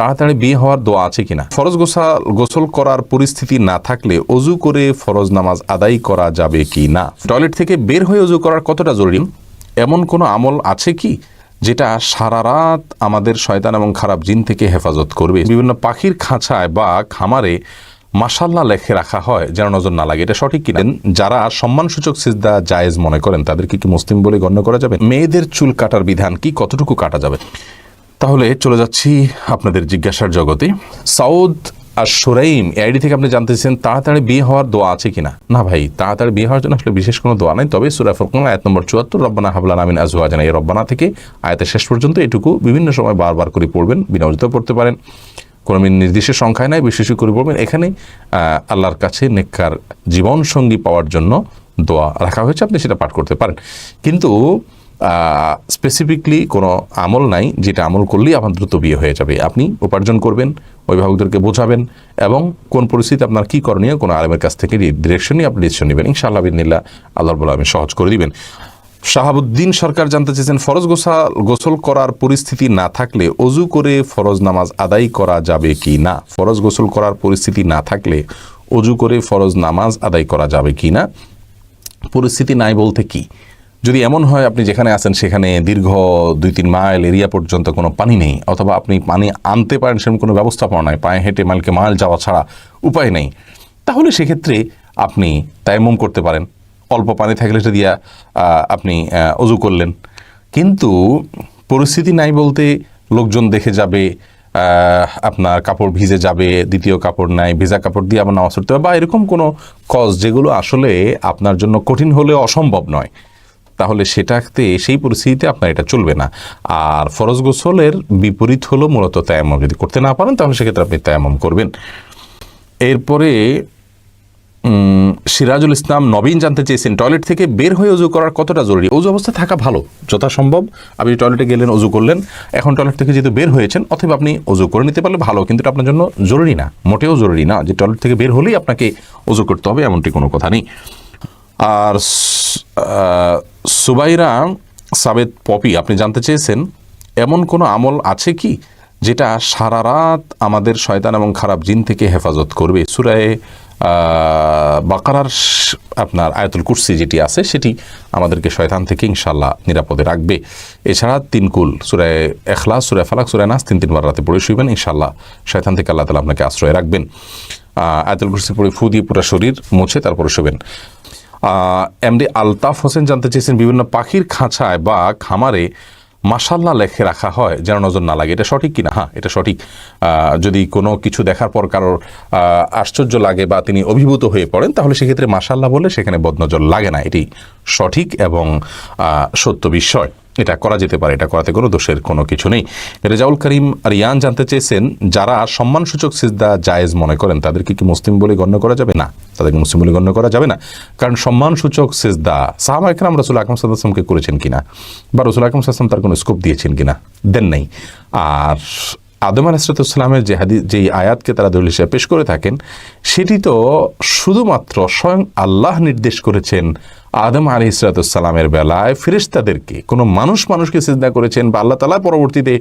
তাড়াতাড়ি বিয়ে হওয়ার দোয়া আছে কিনা? ফরজ গোসল গোসল করার পরিস্থিতি না থাকলে অজু করে ফরজ নামাজ আদায় করা যাবে কি না? টয়লেট থেকে বের হয়ে অজু করার কতটা জরুরি? এমন কোনো আমল আছে কি যেটা সারা রাত আমাদের শয়তান এবং খারাপ জিন থেকে হেফাজত করবে? বিভিন্ন পাখির খাঁচায় বা খামারে মাসাল্লাহ লেখে রাখা হয় যেন নজর না লাগে। এটা সঠিক কিনা? যারা সম্মানসূচক সিজদা জায়েজ মনে করেন, তাদেরকে কি মুসলিম বলে গণ্য করা যাবে? মেয়েদের চুল কাটার বিধান কি কতটুকু কাটা যাবে? তাহলে চলে যাচ্ছি আপনাদের জিজ্ঞাসার জগতে। সাউদ আর সোরাইম আইডি থেকে আপনি জানতেছেন তাড়াতাড়ি বিয়ে হওয়ার দোয়া আছে কিনা? না ভাই, তাড়াতাড়ি বিয়ে হওয়ার জন্য আসলে বিশেষ কোনো দোয়া নাই, তবে সুরা ফরকান, আয়াত নম্বর চুয়াত্তর, রব্বানা হাবলান আমিন আজওয়াজানা এই রব্বানা থেকে আয়াতের শেষ পর্যন্ত এটুকু বিভিন্ন সময় বারবার করে পড়বেন বিনাজিত পড়তে পারেন। কোনো নির্দিষ্ট সংখ্যায় নাই বিশেষ করে পড়বেন। এখানে আল্লাহর কাছে নেককার জীবন সঙ্গী পাওয়ার জন্য দোয়া রাখা হয়েছে, আপনি সেটা পাঠ করতে পারেন। কিন্তু স্পেসিফিকলি কোনো আমল নাই, যেটা আমল করলেই আপনার দ্রুত বিয়ে হয়ে যাবে। আপনি উপার্জন করবেন, অভিভাবকদেরকে বোঝাবেন এবং কোন পরিস্থিতি আপনার কী করণীয় কোনো আলেমের কাছ থেকে ডিরেকশন নিয়ে আপনি ডিসিশন নেবেন। ইনশাআল্লাহ বিদিনিল্লা আল্লাহর বলে আমি সহজ করে দিবেন। শাহাবুদ্দিন সরকার জানতে চেয়েছেন, ফরজ গোসল গোসল করার পরিস্থিতি না থাকলে অজু করে ফরজ নামাজ আদায় করা যাবে কি না? ফরজ গোসল করার পরিস্থিতি না থাকলে অজু করে ফরজ নামাজ আদায় করা যাবে কি না? পরিস্থিতি নাই বলতে কি? যদি এমন হয় আপনি যেখানে আছেন, সেখানে দীর্ঘ দুই তিন মাইল এরিয়া পর্যন্ত কোনো পানি নেই, অথবা আপনি পানি আনতে পারেন সেরকম কোনো ব্যবস্থাপনা নাই, পায়ে হেঁটে মাইলকে মাইল যাওয়া ছাড়া উপায় নেই, তাহলে সেক্ষেত্রে আপনি তায়াম্মুম করতে পারেন। অল্প পানি থাকলে সেটা দিয়া আপনি অজু করলেন। কিন্তু পরিস্থিতি নাই বলতে লোকজন দেখে যাবে আপনার কাপড় ভিজে যাবে, দ্বিতীয় কাপড় নাই, ভেজা কাপড় দিয়ে আবার নামাজ পড়তে হবে, বা এরকম কোনো কজ যেগুলো আসলে আপনার জন্য কঠিন হলেও অসম্ভব নয়। তাহলে সেটাতে সেই পরিস্থিতিতে আপনার এটা চলবে না। আর ফরজ গোসলের বিপরীত হলো মূলত তায়াম্মম। যদি করতে না পারেন, তাহলে সেক্ষেত্রে আপনি তায়াম্মম করবেন। এরপরে সিরাজুল ইসলাম নবীন জানতে চেয়েছেন, টয়লেট থেকে বের হয়ে অজু করার কতটা জরুরি? অজু অবস্থায় থাকা ভালো, যথাসম্ভব। আপনি টয়লেটে গেলেন অজু করলেন, এখন টয়লেট থেকে যেহেতু বের হয়েছেন, অথবা আপনি অজু করে নিতে পারলে ভালো, কিন্তু এটা আপনার জন্য জরুরি না, মোটেও জরুরি না যে টয়লেট থেকে বের হলেই আপনাকে অজু করতে হবে, এমনটি কোনো কথা নেই। আর সুবাইরা সাবেদ পপি, আপনি জানতে চেয়েছেন, এমন কোনো আমল আছে কি যেটা সারা রাত আমাদের শয়তান এবং খারাপ জিন থেকে হেফাজত করবে? সুরায় বাকারার আপনার আয়াতুল কুরসি যেটি আছে, সেটি আমাদেরকে শয়তান থেকে ইনশাল্লাহ নিরাপদে রাখবে। এছাড়া তিন কুল সুরায় এখলাস সুরায় ফালাক সুরায় নাস, তিন তিনবার রাতে পড়ে শুইবেন ইনশাল্লাহ শয়তান থেকে আল্লাহ তালা আপনাকে আশ্রয় রাখবেন। আয়াতুল কুরসি পড়ে ফু দিয়ে পুরো শরীর মুছে, তারপরে শুবেন। এমডি আলতাফ হোসেন জানতে চেয়েছেন, বিভিন্ন পাখির খাঁচায় বা খামারে মাসাল্লাহ লেখে রাখা হয়, যেন নজর না লাগে। এটা সঠিক কিনা? হ্যাঁ এটা সঠিক। যদি কোনো কিছু দেখার পর কারোর আশ্চর্য লাগে বা তিনি অভিভূত হয়ে পড়েন, তাহলে সেক্ষেত্রে মাসাল্লাহ বলে সেখানে বদনজর লাগে না। এটি সঠিক এবং সত্য বিষয়। এটা করা যেতে পারে, এটা করাতে কোনো দোষের কোনো কিছু নেই। রেজাউল করিম আর রিয়ান জানতে চেয়েছেন, যারা সম্মানসূচক সিজদা জায়েজ মনে করেন তাদেরকে কি মুসলিম বলে গণ্য করা যাবে? না, তাদেরকে মুসলিম বলে গণ্য করা যাবে না। কারণ সম্মানসূচক সিজদা, সাহাবা একরাম রসুল আকরম সাল্লামকে করেছেন কিনা? বা রসুল আকরম সাল্লাম তার কোনো স্কোপ দিয়েছেন কিনা? দেন নাই। আর আদম আলাহিসামের যে হাদি, যেই আয়াতকে তারা দলিল হিসেবে পেশ করে থাকেন, সেটি তো শুধুমাত্র স্বয়ং আল্লাহ নির্দেশ করেছেন আদম আলী ইসরাতামের বেলায় ফেরেশতাদেরকে, কোনো মানুষ মানুষকে চিন্তা করেছেন বা আল্লাহ তালা পরবর্তীতে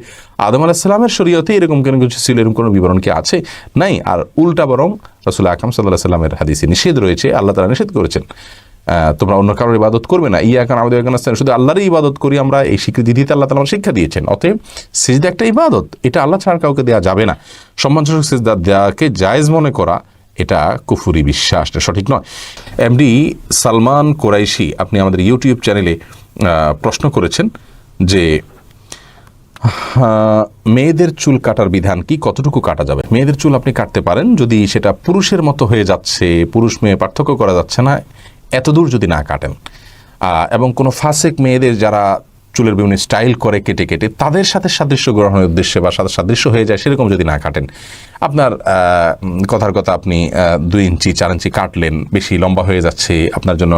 আদম আলাহিসাল্লামের শরীয়তে এরকম কোনো কিছু ছিল, এরকম কোনো বিবরণ কি আছে? নাই। আর উল্টা বরং রসুল আকরম সাল্লাহ সাল্লামের হাদিসে নিষেধ রয়েছে, আল্লাহ তালা নিষেধ করেছেন। তোমরা অন্য কারোর ইবাদত করবে না। ইয়া কারণ আমাদের এখানে শুধু আল্লাহরই ইবাদত করি আমরা, এই স্বীকৃতি দিতে আল্লাহ তালা শিক্ষা দিয়েছেন। অতএব সিজদা একটা ইবাদত, এটা আল্লাহ ছাড়া কাউকে দেওয়া যাবে না। সম্মানসূচক সিজদা দেওয়াকে জায়েজ মনে করা এটা কুফুরি বিশ্বাস সঠিক নয়। এমডি সালমান কোরাইশি, আপনি আমাদের ইউটিউব চ্যানেলে প্রশ্ন করেছেন যে মেয়েদের চুল কাটার বিধান কি? কতটুকু কাটা যাবে? মেয়েদের চুল আপনি কাটতে পারেন, যদি সেটা পুরুষের মতো হয়ে যাচ্ছে, পুরুষ মেয়ে পার্থক্য করা যাচ্ছে না, এতদূর যদি না কাটেন। এবং কোনো ফাসেক মেয়েদের যারা চুলের বিভিন্ন স্টাইল করে কেটে কেটে তাদের সাথে সাদৃশ্য গ্রহণের উদ্দেশ্যে বা সাথে সাদৃশ্য হয়ে যায়, সেরকম যদি না কাটেন, আপনার কথার কথা আপনি দুই ইঞ্চি, চার ইঞ্চি কাটলেন, বেশি লম্বা হয়ে যাচ্ছে, আপনার জন্য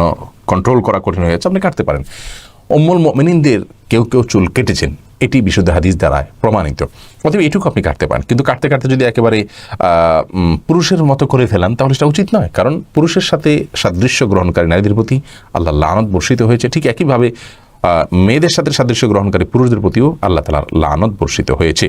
কন্ট্রোল করা কঠিন হয়ে যাচ্ছে, আপনি কাটতে পারেন। অম্মুল মিনিনদের কেউ কেউ চুল কেটেছেন, এটি বিশুদ্ধ হাদিস দ্বারায় প্রমাণিত। অতএব এটুকু আপনি কাটতে পারেন। কিন্তু কাটতে কাটতে যদি একেবারে পুরুষের মতো করে ফেলান, তাহলে সেটা উচিত নয়। কারণ পুরুষের সাথে সাদৃশ্য গ্রহণকারী নারীদের প্রতি আল্লাহ লানত বর্ষিত হয়েছে। ঠিক একইভাবে মেয়েদের সাথে সাদৃশ্য গ্রহণকারী পুরুষদের প্রতিও আল্লাহ তালার লানত বর্ষিত হয়েছে।